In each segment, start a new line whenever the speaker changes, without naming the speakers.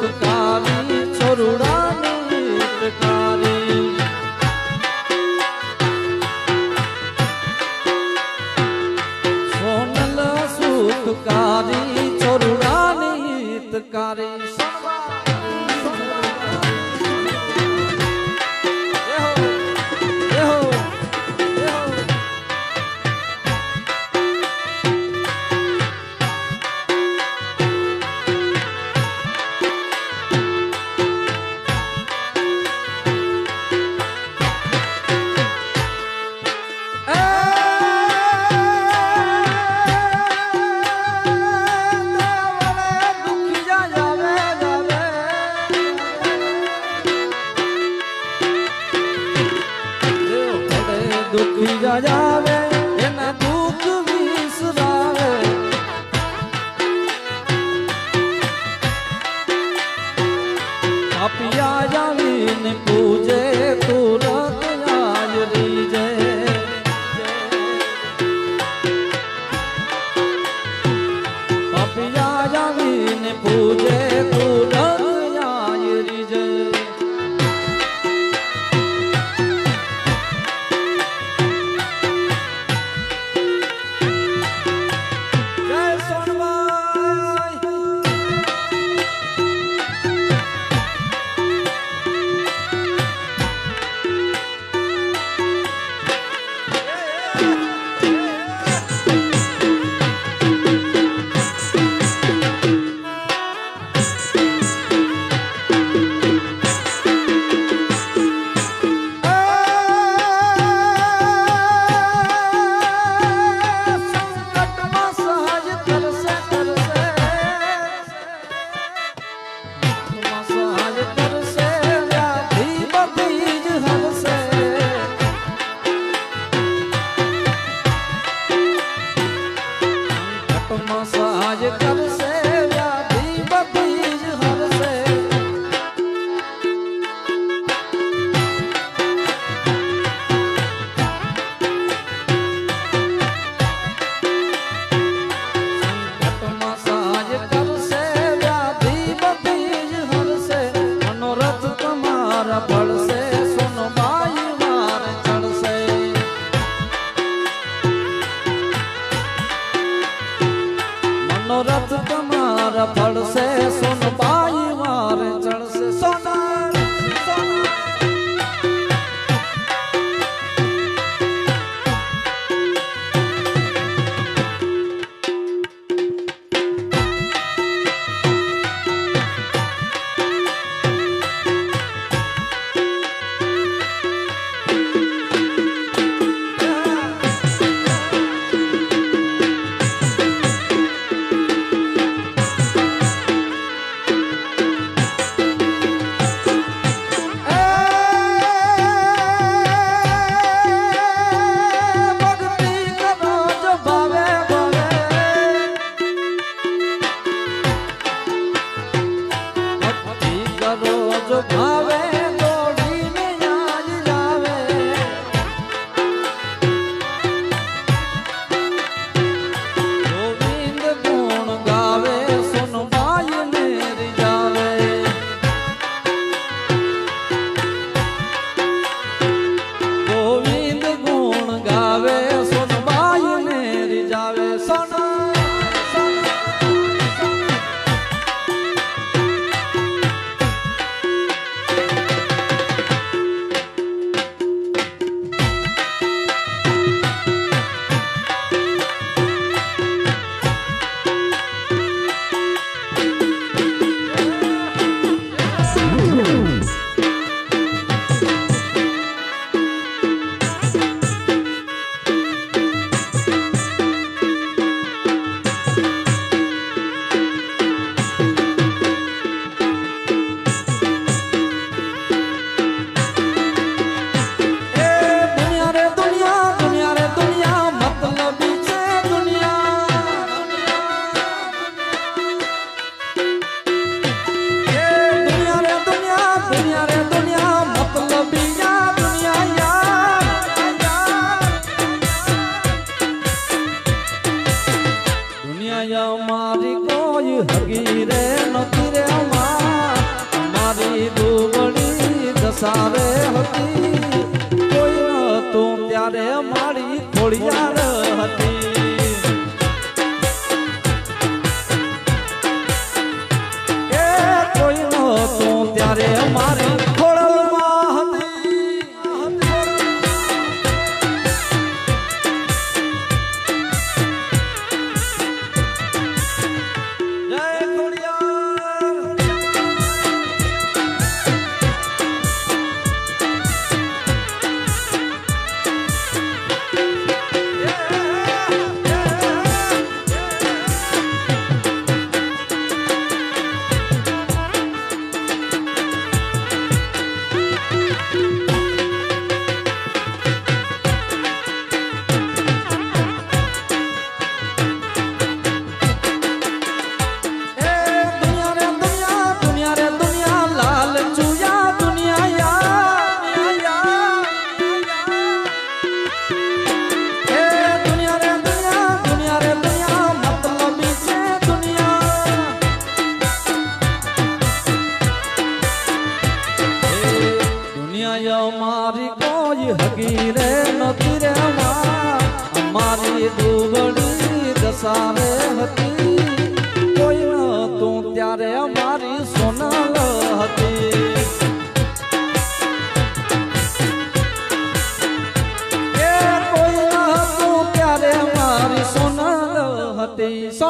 lutar.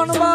Don't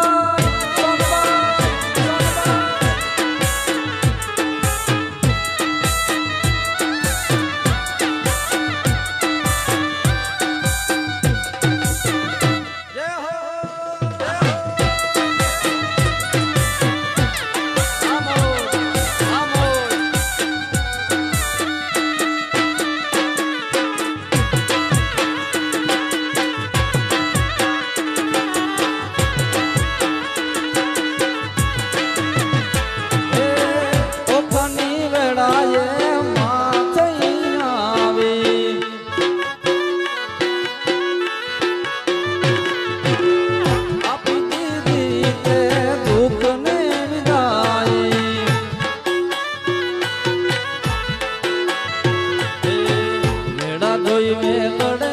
જોઈ મેલડે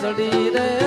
ચડી રે.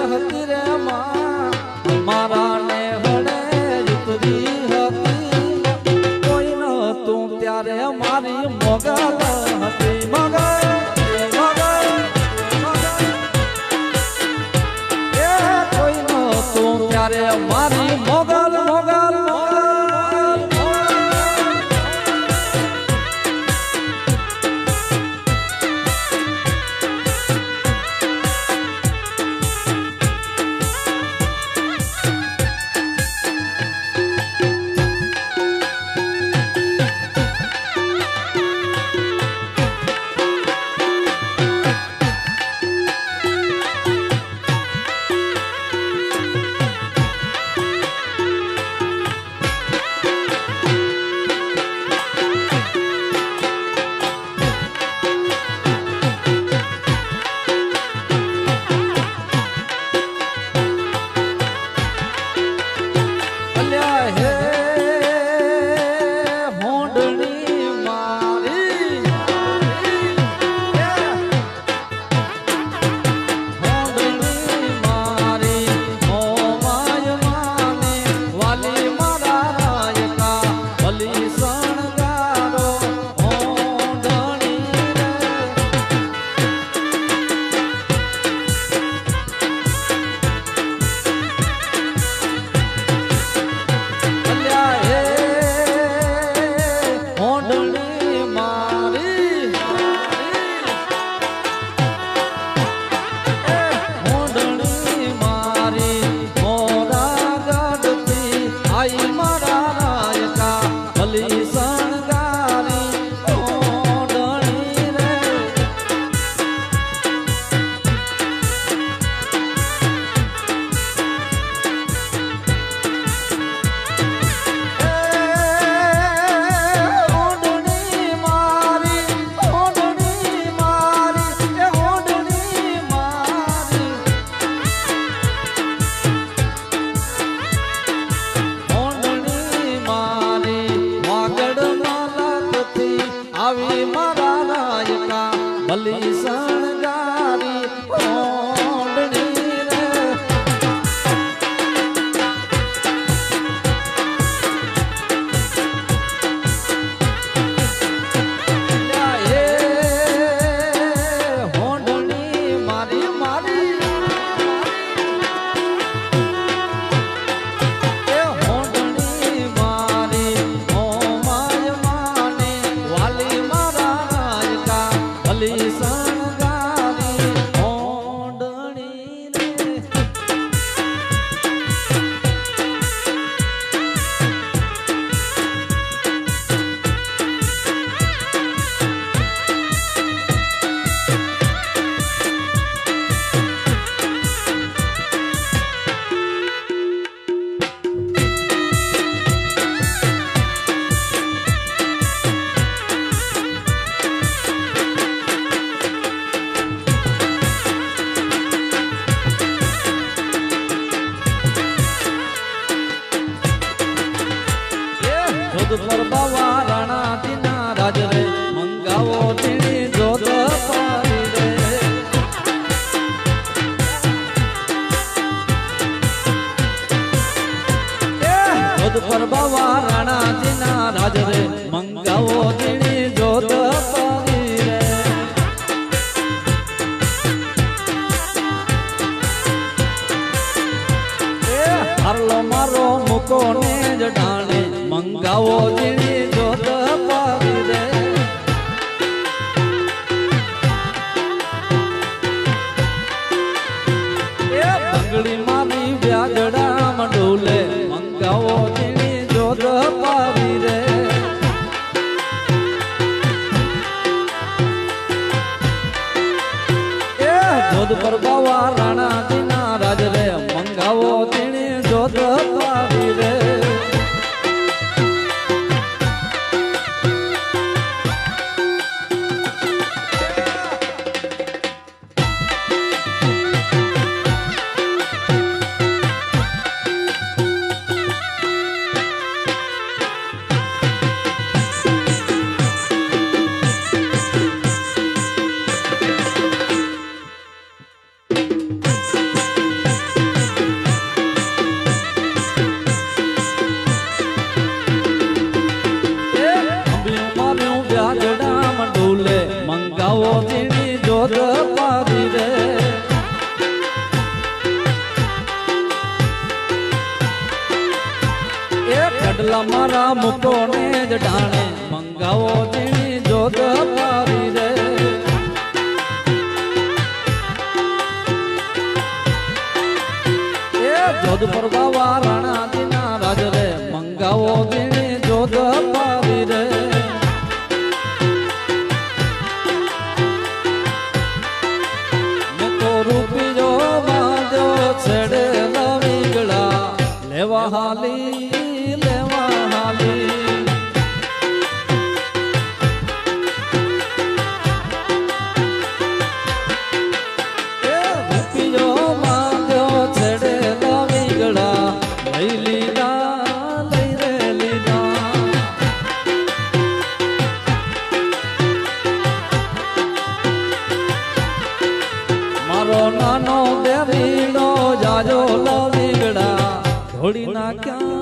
પર બાવા રાણાજીના રાજ રે, મંગાવો જીણી જોત પાવી મારો મૂકો ને જટાણે મંગાવો જીણી જોત બંગડી મારી વ્યાજડા જોત પારી રે એ કડલા મારા મુકો ને જ ઢાણે મંગાવો જીણી જોત પારી জালে 我那家。